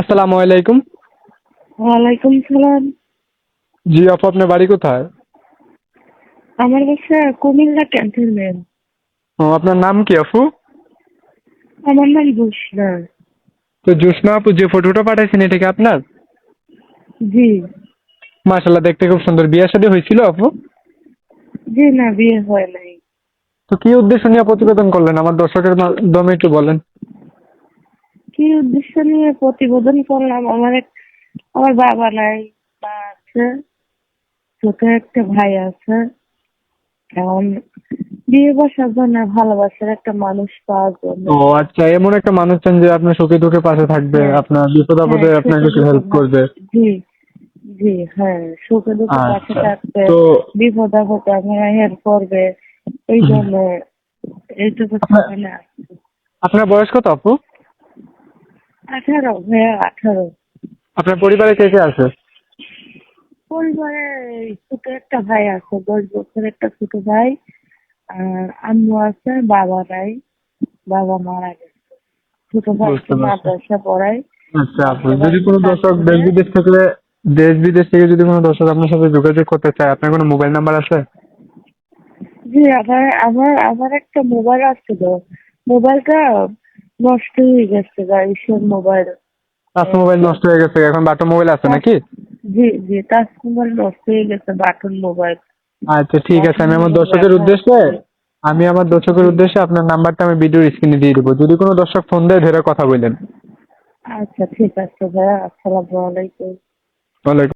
আসসালামু আলাইকুম। ওয়ালাইকুম সালাম। জি আপু আপনার বাড়ি কোথায়? আমার বাসা কুমিল্লা ক্যান্টনমেন্ট। ও আপনার নাম কি আপু? আমার নাম বুসরা তো জোসনা আপু যে ফটোটা পাঠাইছেন এটা কি আপনার? জি। মাশাল্লাহ দেখতে খুব সুন্দর। বিয়ে শাদী হয়েছিল আপু? জি না বিয়ে হয় নাই। তো কি উদ্দেশ্য নিয়ে প্রতিবেদন করলেন? আমার দর্শকের মাধ্যমে একটু বলেন। কি উদ্দেশ্য নিয়ে প্রতিবেদন করলাম? আমার এক আমার বাবা নাই মা আছে ছোট একটা ভাই আছে। এখন বিয়ে বসার জন্য ভালোবাসার একটা মানুষ পাওয়ার জন্য। ও আচ্ছা এমন একটা মানুষ চান যে আপনার সুখে দুঃখে পাশে থাকবে হ্যাঁ। আপনার বিপদ আপদে হ্যাঁ, আপনাকে সুখে হেল্প করবে। জি জি হ্যাঁ সুখে দুঃখে পাশে আচ্ছা থাকবে। বিপদ আপদে আপনারা হেল্প করবে। এই জন্য এইটুকু আপনার বয়স কত আপু? আঠারো ভাইয়া আঠারো। আপনার পরিবারে কে কে আছে? পরিবারে ছোট একটা ভাই আছে দশ বছর একটা ছোট ভাই আর আম্মু আছে বাবা নাই বাবা মারা গেছে। ছোট ভাই। মাদ্রাসা পড়ায়। আচ্ছা আপু যদি কোনো দর্শক দেশ বিদেশ থেকে দেশ বিদেশ থেকে যদি কোনো দর্শক আপনার সাথে যোগাযোগ করতে চায় আপনার কোনো মোবাইল নাম্বার আছে? জি আমার আমার আমার একটা মোবাইল আসছিল মোবাইলটা নষ্ট হয়ে গেছে গাড়ির মোবাইল টাচ মোবাইল নষ্ট হয়ে গেছে এখন বাটো মোবাইল আছে নাকি? জি জি টাচ মোবাইল নষ্ট হয়ে গেছে বাটন মোবাইল আচ্ছা ঠিক আছে আমি আমার দর্শকের উদ্দেশ্যে আমি আমার দর্শকের উদ্দেশ্যে আপনার নাম্বারটা আমি ভিডিওর স্ক্রিনে দিয়ে দেবো। যদি কোনো দর্শক ফোন দেয় ধরে কথা বললেন আচ্ছা ঠিক আছে ভাইয়া আসসালামু আলাইকুম। ওয়ালাইকুম